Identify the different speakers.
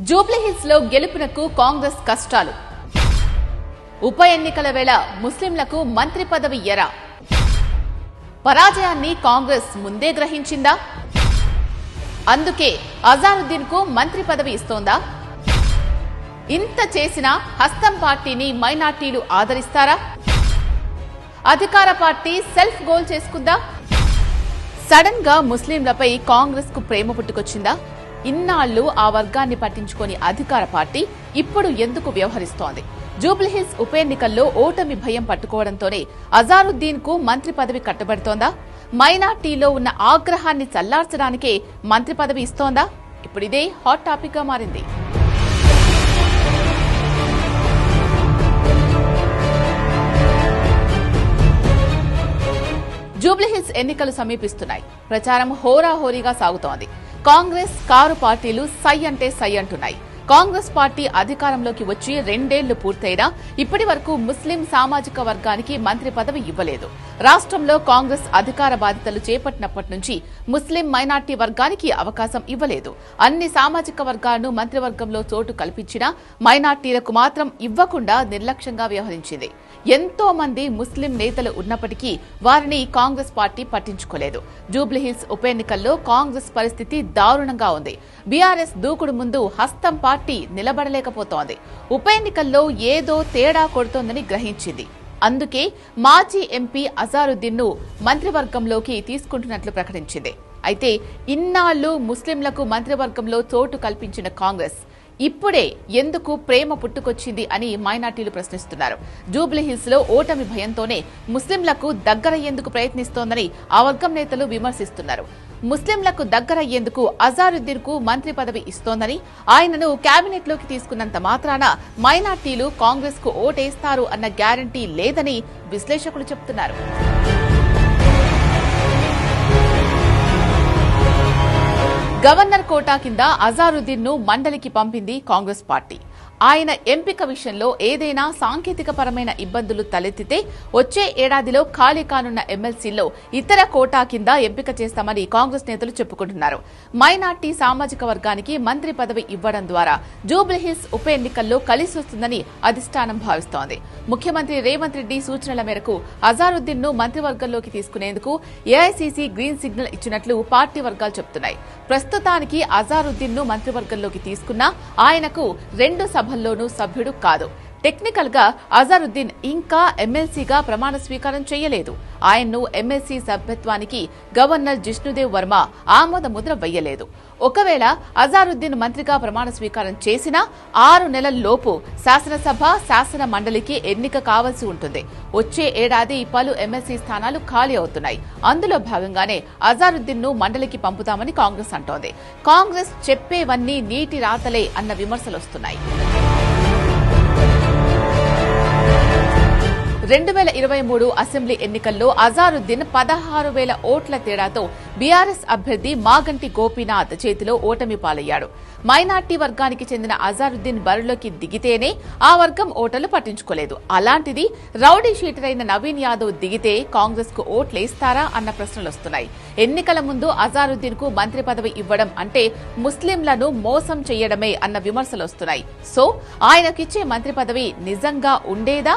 Speaker 1: జూబ్లీహిల్స్లో గెలుపునకు కాంగ్రెస్ కష్టాలు. ఉప ఎన్నికల వేళ ముస్లింలకు మంత్రి పదవి ఎరా. పరాజయాన్ని కాంగ్రెస్ ముందే గ్రహించిందా? అందుకే అజారుద్దీన్కు మంత్రి పదవి ఇస్తోందా? ఇంత చేసినా హస్తం పార్టీని మైనార్టీలు ఆదరిస్తారా? అధికార పార్టీ సెల్ఫ్ గోల్ చేసుకుందా? సడన్గా ముస్లింలపై కాంగ్రెస్కు ప్రేమ పుట్టుకొచ్చిందా? ఇన్నాళ్ళు ఆ వర్గాన్ని పట్టించుకొని అధికార పార్టీ ఇప్పుడు ఎందుకు వ్యవహరిస్తోంది? జూబ్లీహిల్స్ ఉప ఎన్నికల్లో ఓటమి భయం పట్టుకోవడంతోనే అజారుద్దీన్కు మంత్రి పదవి కట్టబడుతోందా? మైనార్టీలో ఉన్న ఆగ్రహాన్ని చల్లార్చడానికే మంత్రి పదవి ఇస్తోందా? ఇప్పుడు ఇదే హాట్ టాపిక్గా మారింది జూబ్లీహిల్స్ ఎన్నికలు సమీపిస్తున్నాయి. ప్రచారం హోరాహోరీగా సాగుతోంది. కాంగ్రెస్ కారు పార్టీలు సై అంటే సై అంటున్నాయి. కాంగ్రెస్ పార్టీ అధికారంలోకి వచ్చి రెండేళ్ళు పూర్తయినా ఇప్పటి వరకు ముస్లిం సామాజిక వర్గానికి మంత్రి పదవి ఇవ్వలేదు. రాష్ట్రంలో కాంగ్రెస్ అధికార బాధ్యతలు చేపట్టినప్పటి నుంచి ముస్లిం మైనార్టీ వర్గానికి అవకాశం ఇవ్వలేదు. అన్ని సామాజిక వర్గాలను మంత్రివర్గంలో చోటు కల్పించినా మైనార్టీలకు మాత్రం ఇవ్వకుండా నిర్లక్ష్యంగా వ్యవహరించింది. ఎంతో మంది ముస్లిం నేతలు ఉన్నప్పటికీ వారిని కాంగ్రెస్ పార్టీ పట్టించుకోలేదు. జూబ్లీహిల్స్ ఉప ఎన్నికల్లో కాంగ్రెస్ పరిస్థితి దారుణంగా ఉంది. బీఆర్ఎస్ దూకుడు ముందు హస్తం పార్టీ నిలబడలేకపోతోంది. ఉప ఎన్నికల్లో ఏదో తేడా కొడుతోందని గ్రహించింది. అందుకే మాజీ ఎంపీ అజారుద్దీన్ను మంత్రివర్గంలోకి తీసుకుంటున్నట్లు ప్రకటించింది. అయితే ఇన్నాళ్ళు ముస్లింలకు మంత్రివర్గంలో చోటు కల్పించిన కాంగ్రెస్ ఇప్పుడే ఎందుకు ప్రేమ పుట్టుకొచ్చింది అని మైనార్టీలు ప్రశ్నిస్తున్నారు. జూబ్లీహిల్స్లో ఓటమి భయంతోనే ముస్లింలకు దగ్గరయ్యేందుకు ప్రయత్నిస్తోందని ఆ వర్గం నేతలు విమర్శిస్తున్నారు. ముస్లింలకు దగ్గరయ్యేందుకు అజారుద్దీన్కు మంత్రి పదవి ఇస్తోందని ఆయనను కేబినెట్లోకి తీసుకున్నంత మాత్రాన మైనార్టీలు కాంగ్రెస్కు ఓటేస్తారు అన్న గ్యారంటీ లేదని విశ్లేషకులు చెబుతున్నారు గవర్నర్ కోటా కింద అజారుద్దీన్ను మండలికి పంపింది కాంగ్రెస్ పార్టీ. ఆయన ఎంపిక విషయంలో ఏదైనా సాంకేతిక పరమైన ఇబ్బందులు తలెత్తితే వచ్చే ఏడాదిలో ఖాళీ కానున్న ఎమ్మెల్సీల్లో ఇతర కోటా కింద ఎంపిక చేస్తామని కాంగ్రెస్ నేతలు చెప్పుకుంటున్నారు. మైనార్టీ సామాజిక వర్గానికి మంత్రి పదవి ఇవ్వడం ద్వారా జూబ్లీహిల్స్ ఉప ఎన్నికల్లో కలిసి వస్తుందని అధిష్టానం భావిస్తోంది. ముఖ్యమంత్రి రేవంత్ రెడ్డి సూచనల మేరకు అజారుద్దీన్ను మంత్రివర్గంలోకి తీసుకునేందుకు ఏఐసీసీ గ్రీన్ సిగ్నల్ ఇచ్చినట్లు పార్టీ వర్గాలు చెబుతున్నాయి. ప్రస్తుతానికి అజారుద్దీన్ను మంత్రివర్గంలోకి తీసుకున్నా ఆయనకు రెండు సభల్లోనూ సభ్యుడు కాదు. టెక్నికల్గా అజారుద్దీన్ ఇంకా ఎమ్మెల్సీగా ప్రమాణ స్వీకారం చేయలేదు. ఆయన్ను ఎమ్మెల్సీ సభ్యత్వానికి గవర్నర్ జిష్ణుదేవ్ వర్మ ఆమోద ముద్ర వెయ్యలేదు. ఒకవేళ అజారుద్దీన్ మంత్రిగా ప్రమాణ స్వీకారం చేసినా ఆరు నెలల లోపు శాసనసభ శాసన మండలికి ఎన్నిక కావాల్సి ఉంటుంది. వచ్చే ఏడాది పలు ఎమ్మెల్సీ స్థానాలు ఖాళీ అవుతున్నాయి. అందులో భాగంగానే అజారుద్దీన్ను మండలికి పంపుతామని కాంగ్రెస్ అంటోంది. కాంగ్రెస్ చెప్పేవన్నీ నీటి రాతలే అన్న విమర్శలు వస్తున్నాయి రెండు వేల ఇరవై మూడు అసెంబ్లీ ఎన్నికల్లో అజారుద్దీన్ పదహారు వేల ఓట్ల తేడాతో బీఆర్ఎస్ అభ్యర్థి మాగంటి గోపీనాథ్ చేతిలో ఓటమి పాలయ్యాడు. మైనార్టీ వర్గానికి చెందిన అజారుద్దీన్ బరిలోకి దిగితేనే ఆ వర్గం ఓటర్లు పట్టించుకోలేదు. అలాంటిది రౌడీ షీటర్ అయిన నవీన్ యాదవ్ దిగితే కాంగ్రెస్కు ఓట్లేస్తారా అన్న ప్రశ్నలు వస్తున్నాయి. ఎన్నికల ముందు అజారుద్దీన్కు మంత్రి పదవి ఇవ్వడం అంటే ముస్లింలను మోసం చేయడమే అన్న విమర్శలు వస్తున్నాయి. సో ఆయనకిచ్చే మంత్రి పదవి నిజంగా ఉండేదా?